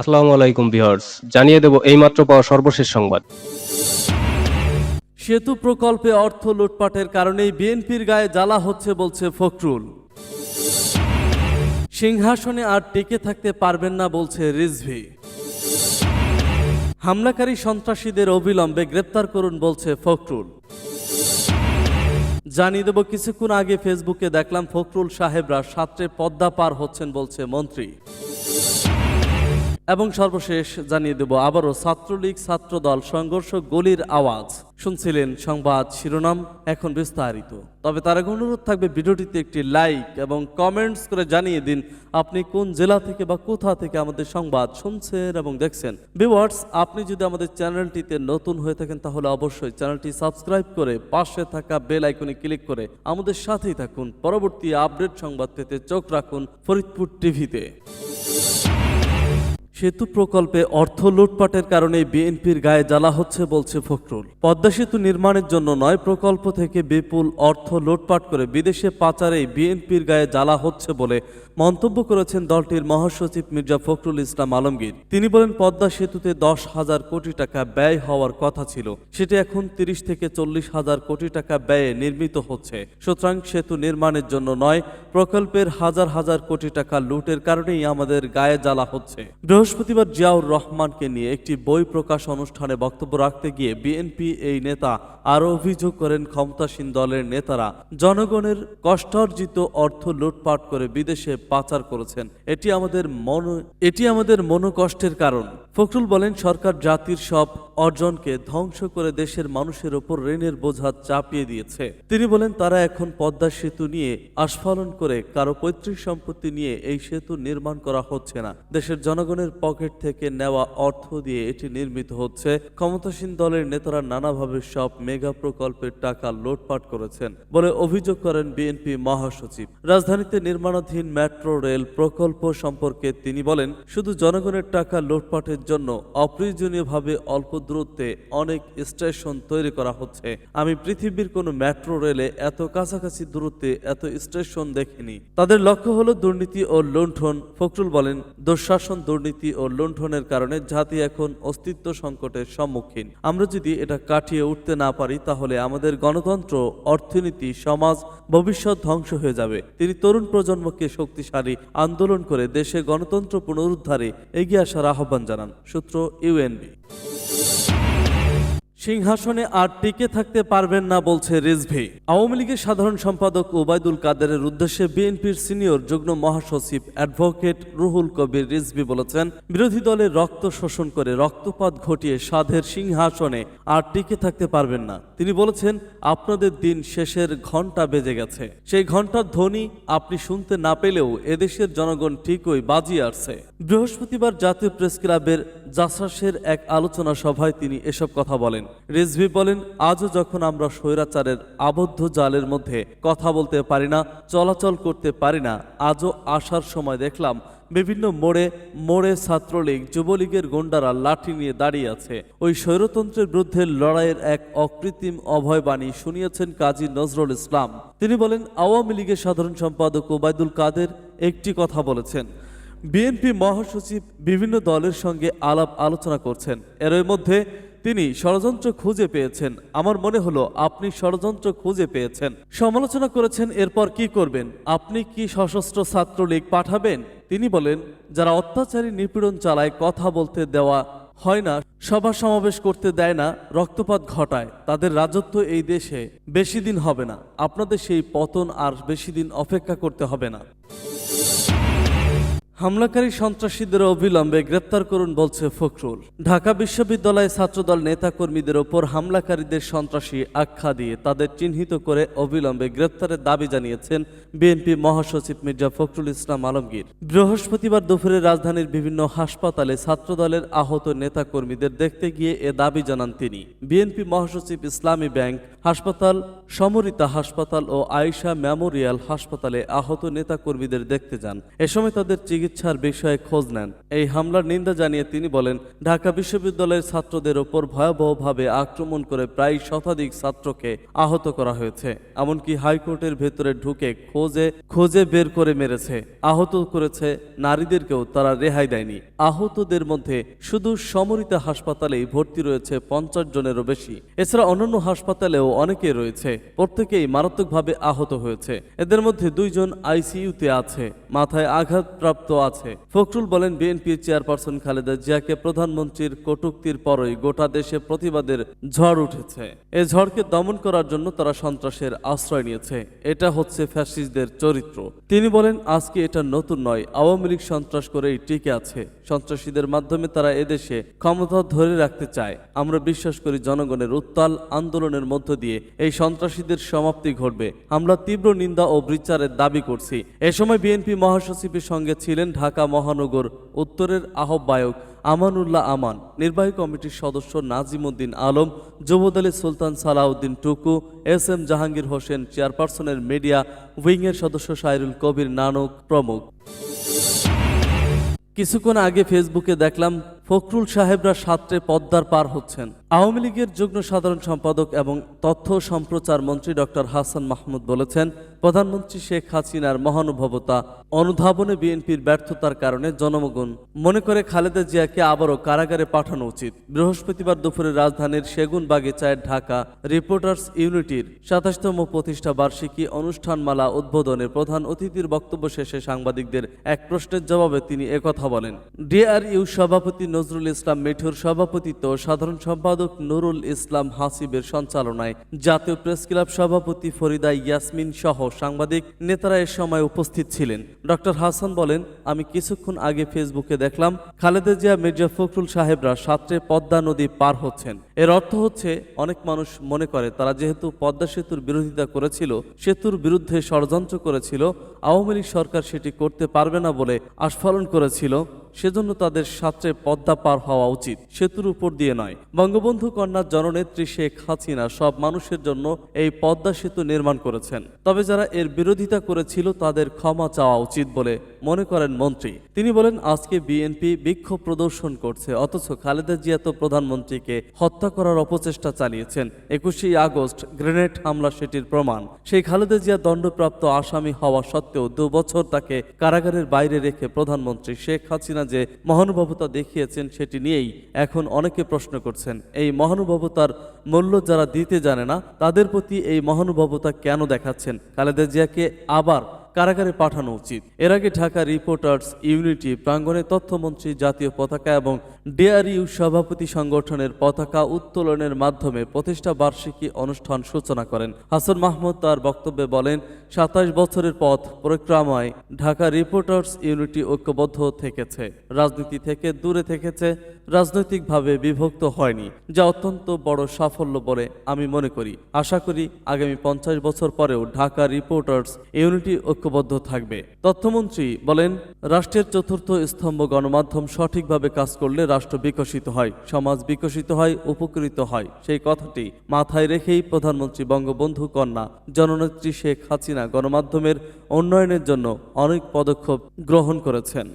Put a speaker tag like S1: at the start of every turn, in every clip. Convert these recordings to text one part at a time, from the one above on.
S1: আসসালামু আলাইকুম ভিউয়ার্স, জানিয়ে দেব এইমাত্র পাওয়া সর্বশেষ সংবাদ।
S2: সেতু প্রকল্পে অর্থ লুটপাটের কারণেই বিএনপির গায়ে জ্বালা হচ্ছে বলছে ফখরুল। সিংহাসনে আর টিকে থাকতে পারবেন না বলছে রিজভি। হামলাকারী সন্ত্রাসীদের অবিলম্বে গ্রেপ্তার করুন বলছে ফখরুল। জানিয়ে দেব, কিছুক্ষণ আগে ফেসবুকে দেখলাম ফখরুল সাহেবরা সাত্রে পদ্মা পার হচ্ছেন বলছে মন্ত্রী। এবং সর্বশেষ জানিয়ে দেব আবারও ছাত্রলীগ ছাত্রদল সংঘর্ষ গলির আওয়াজ। শুনছিলেন সংবাদ শিরোনাম, এখন বিস্তারিত। তবে তার আগে অনুরোধ থাকবে ভিডিওটিতে একটি লাইক এবং কমেন্টস করে জানিয়ে দিন আপনি কোন জেলা থেকে বা কোথা থেকে আমাদের সংবাদ শুনছেন এবং দেখছেন। ভিউয়ার্স, আপনি যদি আমাদের চ্যানেলটিতে নতুন হয়ে থাকেন তাহলে অবশ্যই চ্যানেলটি সাবস্ক্রাইব করে পাশে থাকা বেল আইকনে ক্লিক করে আমাদের সাথেই থাকুন। পরবর্তী আপডেট সংবাদ পেতে চোখ রাখুন ফরিদপুর টিভিতে। সেতু প্রকল্পে অর্থ লুটপাটের কারণে বিএনপির গায়ে জ্বালা হচ্ছে বলছে ফখরুল। পদ্মা সেতু নির্মাণের জন্য নয়, প্রকল্প থেকে বিপুল অর্থ লুটপাট করে বিদেশে পাচারেই বিএনপির গায়ে জ্বালা হচ্ছে বলে মন্তব্য করেছেন দলটির মহাসচিব মির্জা ফখরুল ইসলাম আলমগীর। তিনি বলেন, পদ্মা সেতুতে দশ হাজার কোটি টাকা ব্যয় হওয়ার কথা ছিল। সেটি এখন তিরিশ থেকে চল্লিশ হাজার কোটি টাকা ব্যয়ে নির্মিত হচ্ছে। সুতরাং সেতু নির্মাণের জন্য নয়, প্রকল্পের হাজার হাজার কোটি টাকা লুটের কারণেই আমাদের গায়ে জ্বালা হচ্ছে। বৃহস্পতিবার জিয়াউর রহমানকে নিয়ে একটি বই প্রকাশ অনুষ্ঠানে বক্তব্য রাখতে গিয়ে বিএনপি এই নেতা আরও অভিযোগ করেন, ক্ষমতাসীন দলের নেতারা জনগণের কষ্টার্জিত অর্থ লুটপাট করে বিদেশে পাচার করেছেন। এটি আমাদের মন, এটি আমাদের মনোকষ্টের কারণ। ফখরুল বলেন, সরকার জাতির সব অর্জনকে ধ্বংস করে দেশের মানুষের ওপর ঋণের বোঝা চাপিয়ে দিয়েছে। তিনি বলেন, তারা এখন পদ্মা সেতু নিয়ে আস্ফালন করে কারও পৈতৃক সম্পত্তি নিয়ে এই সেতু নির্মাণ করা হচ্ছে না। দেশের জনগণের পকেট থেকে নেওয়া অর্থ দিয়ে এটি নির্মিত হচ্ছে। ক্ষমতাসীন দলের নেতারা নানাভাবে সব মেগা প্রকল্পের টাকা লোটপাট করেছেন বলে অভিযোগ করেন বিএনপি মহাসচিব। রাজধানীতে নির্মাণাধীন মেট্রো রেল প্রকল্প সম্পর্কে তিনি বলেন, শুধু জনগণের টাকা লোটপাটের জন্য অপ্রয়োজনীয়ভাবে অল্প দূরত্বে অনেক স্টেশন তৈরি করা হচ্ছে। আমি পৃথিবীর কোনো মেট্রো রেলে এত কাছাকাছি দূরত্বে এত স্টেশন দেখিনি। তাদের লক্ষ্য হলো দুর্নীতি ও লুণ্ঠন। ফখরুল বলেন, দুঃশাসন, দুর্নীতি ও লুণ্ঠনের কারণে জাতি এখন অস্তিত্ব সংকটের সম্মুখীন। আমরা যদি এটা কাটিয়ে উঠতে না পারি, তাহলে আমাদের গণতন্ত্র, অর্থনীতি, সমাজ, ভবিষ্যৎ ধ্বংস হয়ে যাবে। তিনি তরুণ প্রজন্মকে শক্তিশালী আন্দোলন করে দেশে গণতন্ত্র পুনরুদ্ধারে এগিয়ে আসার আহ্বান জানান। সূত্র ইউএনবি। সিংহাসনে আর টিকে থাকতে পারবেন না, বলছে রিজভি। আওয়ামী লীগের সাধারণ সম্পাদক ওবায়দুল কাদেরের উদ্দেশ্যে বিএনপির সিনিয়র যুগ্ম মহাসচিব অ্যাডভোকেট রুহুল কবির রিজভি বলেছেন, বিরোধী দলের রক্ত শোষণ করে রক্তপাত ঘটিয়ে সাধের সিংহাসনে আর টিকে থাকতে পারবেন না। তিনি বলেছেন, আপনাদের দিন শেষের ঘণ্টা বেজে গেছে। সেই ঘণ্টার ধ্বনি আপনি শুনতে না পেলেও এদেশের জনগণ ঠিকই বাজিয়ে আসছে। বৃহস্পতিবার জাতীয় প্রেস ক্লাবের জাসাসের এক আলোচনা সভায় তিনি এসব কথা বলেন। রিজভি বলেন, আজও যখন আমরা স্বৈরাচারের আবদ্ধ জালের মধ্যে কথা বলতে পারি না, চলাচল করতে পারি না, আজও আসার সময় দেখলাম বিভিন্ন মোড়ে মোড়ে ছাত্রলীগ, যুবলীগের গুন্ডারা লাঠি নিয়ে দাঁড়িয়ে আছে। ওই স্বৈরতন্ত্রের বিরুদ্ধে লড়াইয়ের এক অকৃত্রিম অভয়বাণী শুনিয়েছেন কাজী নজরুল ইসলাম। তিনি বলেন, আওয়ামী লীগের সাধারণ সম্পাদক ওবায়দুল কাদের একটি কথা বলেছেন বিএনপি মহাসচিব বিভিন্ন দলের সঙ্গে আলাপ আলোচনা করছেন। এর মধ্যে তিনি ষড়যন্ত্র খুঁজে পেয়েছেন। আমার মনে হলো আপনি ষড়যন্ত্র খুঁজে পেয়েছেন। সমালোচনা করেছেন, এরপর কি করবেন? আপনি কি সশস্ত্র ছাত্রলীগ পাঠাবেন? তিনি বলেন, যারা অত্যাচারী নিপীড়ন চালায়, কথা বলতে দেওয়া হয় না, সভা সমাবেশ করতে দেয় না, রক্তপাত ঘটায়। তাদের রাজত্ব এই দেশে বেশি দিন হবে না। আপনাদের সেই পতন আর বেশি দিন অপেক্ষা করতে হবে না। হামলাকারী সন্ত্রাসীদের অবিলম্বে গ্রেপ্তার করুন বলছে ফখরুল। ঢাকা বিশ্ববিদ্যালয়ে ছাত্রদল নেতাকর্মীদের ওপর হামলাকারীদের সন্ত্রাসী আখ্যা দিয়ে তাদের চিহ্নিত করে অবিলম্বে গ্রেপ্তারের দাবি জানিয়েছেন বিএনপি মহাসচিব মির্জা ফখরুল ইসলাম আলমগীর। বৃহস্পতিবার দুপুরে রাজধানীর বিভিন্ন হাসপাতালে ছাত্রদলের আহত নেতাকর্মীদের দেখতে গিয়ে এ দাবি জানান তিনি। বিএনপি মহাসচিব ইসলামী ব্যাংক হাসপাতাল, সমরিতা হাসপাতাল ও আয়েশা মেমোরিয়াল হাসপাতালে আহত নেতাকর্মীদের দেখতে যান। এ সময় তাদের চিকিৎসা চিকিৎসার বিষয়ে খোঁজ নেন। এই হামলার নিন্দা জানিয়ে তিনি বলেন, ঢাকা বিশ্ববিদ্যালয়ের ছাত্রদের ওপর ভয়াবহভাবে আক্রমণ করে প্রায় শতাধিক ছাত্রকে আহত করা হয়েছে। এমনকি হাইকোর্টের ভেতরে ঢুকে খোঁজে খোঁজে বের করে মেরেছে। আহত করেছে নারীদেরকেও তারা রেহাই দেয়নি। আহতদের মধ্যে শুধু সমরিত হাসপাতালেই ভর্তি রয়েছে পঞ্চাশ জনেরও বেশি। এছাড়া অন্যান্য হাসপাতালেও অনেকে রয়েছে, প্রত্যেকেই মারাত্মকভাবে আহত হয়েছে। এদের মধ্যে দুইজন আইসিইউতে আছে। মাথায় আঘাতপ্রাপ্ত আছে। ফখরুল বলেন, বিএনপির চেয়ারপারসন খালেদা জিয়াকে প্রধানমন্ত্রীর কটুক্তির পরই গোটা দেশে প্রতিবাদের ঝড় উঠেছে। এ ঝড়কে দমন করার জন্য তারা সন্ত্রাসের আশ্রয় নিয়েছে। এটা হচ্ছে ফ্যাসিস্টদের চরিত্র। তিনি বলেন, আজকে এটা নতুন নয়, আওয়ামী লীগ সন্ত্রাস করেই টিকে আছে। সন্ত্রাসীদের মাধ্যমে তারা এদেশে ক্ষমতা ধরে রাখতে চায়। আমরা বিশ্বাস করি জনগণের উত্তাল আন্দোলনের মধ্য দিয়ে এই সন্ত্রাসীদের সমাপ্তি ঘটবে। আমরা তীব্র নিন্দা ও বিচারের দাবি করছি। এ সময় বিএনপি মহাসচিবের সঙ্গে ছিলেন ঢাকা মহানগর উত্তরের আহ্বায়ক আমানুল্লাহ আমান, নির্বাহী কমিটির সদস্য নাজিম উদ্দিন আলম, যুবদলী সুলতান সালাউদ্দিন টুকু, এস এম জাহাঙ্গীর হোসেন, চেয়ারপারসনের মিডিয়া উইংয়ের সদস্য সাইরুল কবির নানক প্রমুখ। কিছুক্ষণ আগে ফেসবুকে দেখলাম ফখরুল সাহেবরা সাত্রে পদ্মার পার হচ্ছেন। আওয়ামী লীগের যুগ্ম সাধারণ সম্পাদক এবং তথ্য সম্প্রচার মন্ত্রী ডক্টর হাসান মাহমুদ বলেছেন, প্রধানমন্ত্রী শেখ হাসিনার মহানুভবতা, অনুধাবনে বিএনপির ব্যর্থতার কারণে জনমগণ মনে করে খালেদা জিয়াকে আবারও কারাগারে পাঠানো উচিত। বৃহস্পতিবার দুপুরে রাজধানীর সেগুন বাগিচায় ঢাকা রিপোর্টার্স ইউনিটির সাতাশতম প্রতিষ্ঠা বার্ষিকী অনুষ্ঠানমালা উদ্বোধনে প্রধান অতিথির বক্তব্য শেষে সাংবাদিকদের এক প্রশ্নের জবাবে তিনি একথা বলেন। ডিআরইউ সভাপতি নজরুল ইসলাম মিঠুর সভাপতিত্ব, সাধারণ সম্পাদক নুরুল ইসলাম হাসিবের সঞ্চালনায়। জাতীয় প্রেস ক্লাব সভাপতি ফরিদা ইয়াসমিন সহ সাংবাদিক নেতারা এ সময় উপস্থিত ছিলেন। ডক্টর হাসান বলেন, আমি কিছুক্ষণ আগে ফেসবুকে দেখলাম, খালেদা জিয়া মির্জা ফখরুল সাহেবরা সাতটে পদ্মা নদী পার হচ্ছেন। এর অর্থ হচ্ছে, অনেক মানুষ মনে করে তারা যেহেতু পদ্মা সেতুর বিরোধিতা করেছিল, সেতুর বিরুদ্ধে ষড়যন্ত্র করেছিল, আওয়ামী লীগ সরকার সেটি করতে পারবে না বলে আস্ফালন করেছিল, সেজন্য তাদের সাত্রে পদ্মা পার হওয়া উচিত। সেতুর উপর দিয়ে নয়। বঙ্গবন্ধু কন্যার জননেত্রী শেখ হাসিনা সব মানুষের জন্য এই পদ্মা সেতু নির্মাণ করেছেন। তবে যারা এর বিরোধিতা করেছিল, তাদের ক্ষমা চাওয়া উচিত বলে মনে করেন মন্ত্রী। তিনি বলেন, আজকে বিএনপি বিক্ষোভ প্রদর্শন করছে, অথচ খালেদা জিয়া তো প্রধানমন্ত্রীকে হত্যা করার অপচেষ্টা চালিয়েছেন। একুশে আগস্ট গ্রেনেড হামলা সেটির প্রমাণ। সেই খালেদা জিয়া দণ্ডপ্রাপ্ত আসামি হওয়া সত্ত্বেও দু বছর তাকে কারাগারের বাইরে রেখে প্রধানমন্ত্রী শেখ হাসিনা যে মহানুভবতা দেখিয়েছেন সেটি নিয়েই এখন অনেকে প্রশ্ন করছেন। এই মহানুভবতার মূল্য যারা দিতে জানে না, তাদের প্রতি এই মহানুভবতা কেন দেখাচ্ছেন? খালেদা জিয়াকে আবার কারাগারে পাঠানো উচিত। এর আগে ঢাকা রিপোর্টার্স ইউনিটি প্রাঙ্গণে তথ্যমন্ত্রী জাতীয় পতাকা এবং ডিআরইউ সভাপতি সংগঠনের পতাকা উত্তোলনের মাধ্যমে প্রতিষ্ঠা বার্ষিকী অনুষ্ঠান সূচনা করেন। হাসান মাহমুদ তার বক্তব্যে বলেন, সাতাশ বছরের পথ পরিক্রমায় ঢাকা রিপোর্টার্স ইউনিটি ঐক্যবদ্ধ থেকেছে। রাজনীতি থেকে দূরে থেকেছে রাজনৈতিকভাবে বিভক্ত হয়নি, যা অত্যন্ত বড় সাফল্য বলে আমি মনে করি। আশা করি আগামী পঞ্চাশ বছর পরেও ঢাকা রিপোর্টার্স ইউনিটি ঐক্যবদ্ধ থাকবে। তথ্যমন্ত্রী বলেন, রাষ্ট্রের চতুর্থ স্তম্ভ গণমাধ্যম সঠিকভাবে কাজ করলে রাষ্ট্র বিকশিত হয়, সমাজ বিকশিত হয়, উপকৃত হয়। সেই কথাটি মাথায় রেখেই প্রধানমন্ত্রী বঙ্গবন্ধু কন্যা, জননেত্রী শেখ হাসিনা গণমাধ্যমের উন্নয়নের জন্য অনেক পদক্ষেপ গ্রহণ করেছেন।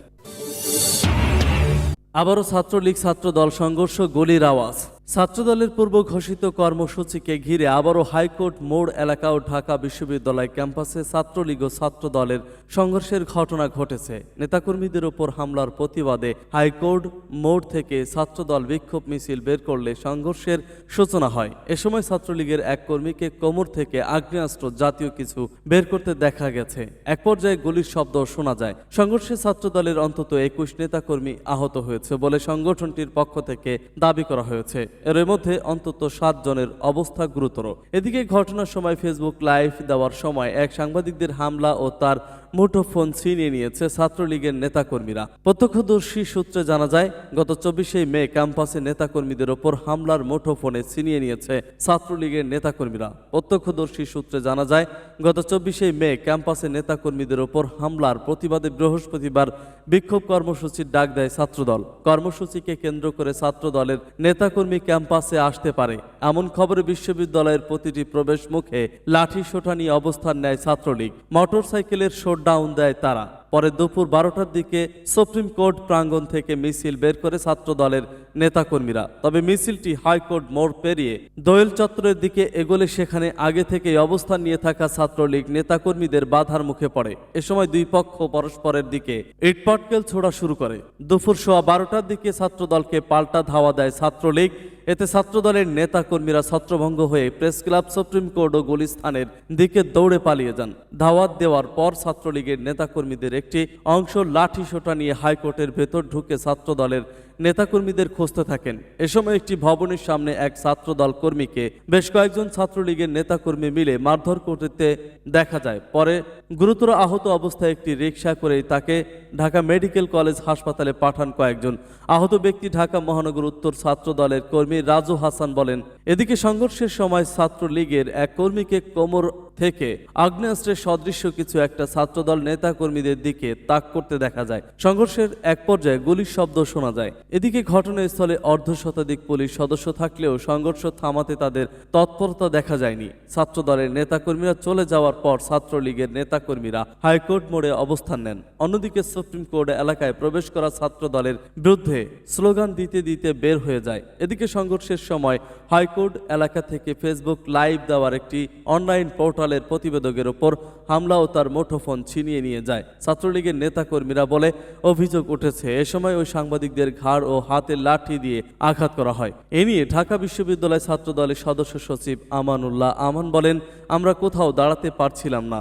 S2: আবারও ছাত্রলীগ ছাত্র দল সংঘর্ষ গলির আওয়াজ। ছাত্রদলের পূর্ব ঘোষিত কর্মসূচিকে ঘিরে আবারও হাইকোর্ট মোড় এলাকা ও ঢাকা বিশ্ববিদ্যালয় ক্যাম্পাসে ছাত্রলীগ ও ছাত্র দলের সংঘর্ষের ঘটনা ঘটেছে। নেতাকর্মীদের ওপর হামলার প্রতিবাদে হাইকোর্ট মোড় থেকে ছাত্রদল বিক্ষোভ মিছিল বের করলে সংঘর্ষের সূচনা হয়। এ সময় ছাত্রলীগের এক কর্মীকে কোমর থেকে আগ্নেয়াস্ত্র জাতীয় কিছু বের করতে দেখা গেছে। এক পর্যায়ে গুলির শব্দ শোনা যায়। সংঘর্ষে ছাত্রদলের অন্তত একুশ নেতাকর্মী আহত হয়েছে বলে সংগঠনটির পক্ষ থেকে দাবি করা হয়েছে। এর মধ্যে অন্তত সাত জনের অবস্থা গুরুতর। এদিকে ঘটনার সময় ফেসবুক লাইভ দেওয়ার সময় এক সাংবাদিকদের হামলা ও তার মুঠোফোন ছিনিয়ে নিয়েছে ছাত্রলীগের নেতাকর্মীরা। প্রত্যক্ষদর্শী সূত্রে জানা যায়, গত চব্বিশে মে ক্যাম্পাসে নেতাকর্মীদের ওপর হামলার মুঠোফোনে ছিনিয়ে নিয়েছে ছাত্রলীগের নেতাকর্মীরা। প্রত্যক্ষদর্শী সূত্রে জানা যায়, গত চব্বিশে মে ক্যাম্পাসে নেতাকর্মীদের ওপর হামলার প্রতিবাদে বৃহস্পতিবার বিক্ষোভ কর্মসূচির ডাক দেয় ছাত্রদল। কর্মসূচিকে কেন্দ্র করে ছাত্রদলের নেতাকর্মী ক্যাম্পাসে আসতে পারে। এমন খবরে বিশ্ববিদ্যালয়ের প্রতিটি প্রবেশ মুখে লাঠি সোটা নিয়ে অবস্থান নেয় ছাত্রলীগ। মোটরসাইকেলের শোটডাউন দেয় তারা। পরে দুপুর বারোটার দিকে সুপ্রিম কোর্ট প্রাঙ্গণ থেকে মিছিল বের করে ছাত্র দলের নেতাকর্মীরা। তবে মিছিলটি হাইকোর্ট মোড় পেরিয়ে দোয়েল চত্বরের দিকে এগোলে সেখানে আগে থেকেই অবস্থান নিয়ে থাকা ছাত্রলীগ নেতাকর্মীদের বাধার মুখে পড়ে। এ সময় দুই পক্ষ পরস্পরের দিকে ইটপাটকেল ছোড়া শুরু করে। দুপুর সোয়া বারোটার দিকে ছাত্রদলকে পাল্টা ধাওয়া দেয় ছাত্রলীগ। এতে ছাত্রদলের নেতাকর্মীরা ছাত্রভঙ্গ হয়ে প্রেস ক্লাব, সুপ্রিম কোর্ট ও গুলিস্থানের দিকে দৌড়ে পালিয়ে যান। ধাওয়াত দেওয়ার পর ছাত্রলীগের নেতাকর্মীদের একটি অংশ লাঠি সোটা নিয়ে হাইকোর্টের ভেতর ঢুকে ছাত্রদলের নেতাকর্মীদের খুঁজতে থাকেন। এ সময় একটি ভবনের সামনে এক ছাত্রদল কর্মীকে বেশ কয়েকজন ছাত্রলীগের নেতাকর্মী মিলে মারধর করতে দেখা যায়। পরে গুরুতর আহত অবস্থায় একটি রিক্সা করে তাকে ঢাকা মেডিকেল কলেজ হাসপাতালে পাঠান কয়েকজন। আহত ব্যক্তি ঢাকা মহানগর উত্তর ছাত্র দলের কর্মী রাজু হাসান বলেন, এদিকে সংঘর্ষের সময় ছাত্রলীগের এক কর্মীকে কোমর থেকে আগ্নেয়াস্ত্রের সদৃশ্য কিছু একটা ছাত্রদল নেতা কর্মীদের দিকে তাক করতে দেখা যায়। সংঘর্ষের এক পর্যায়ে গুলির শব্দ শোনা যায়। এদিকে ঘটনাস্থলে অর্ধ শতাধিক পুলিশ সদস্য থাকলেও সংঘর্ষ থামাতে তাদের তৎপরতা দেখা যায়নি। ছাত্রদলের নেতাকর্মীরা চলে যাওয়ার পর ছাত্রলীগের নেতাকর্মীরা হাইকোর্ট মোড়ে অবস্থান নেন। অন্যদিকে সুপ্রিম কোর্ট এলাকায় প্রবেশ করা ছাত্র দলের বিরুদ্ধে স্লোগান দিতে দিতে বের হয়ে যায়। এদিকে সংঘর্ষের সময় হাইকোর্ট এলাকা থেকে ফেসবুক লাইভ দেওয়ার একটি অনলাইন পোর্টালের প্রতিবেদকের ওপর হামলা ও তার মুঠোফোন ছিনিয়ে নিয়ে যায়। ছাত্রলীগের নেতাকর্মীরা বলে, অভিযোগ উঠেছে, এ সময় ওই সাংবাদিকদের ঘাড় ও হাতে লাঠি দিয়ে আঘাত করা হয়। এ নিয়ে ঢাকা বিশ্ববিদ্যালয় ছাত্র দলের সদস্য সচিব আমানুল্লাহ আমান বলেন, আমরা কোথাও দাঁড়াতে পারছিলাম না।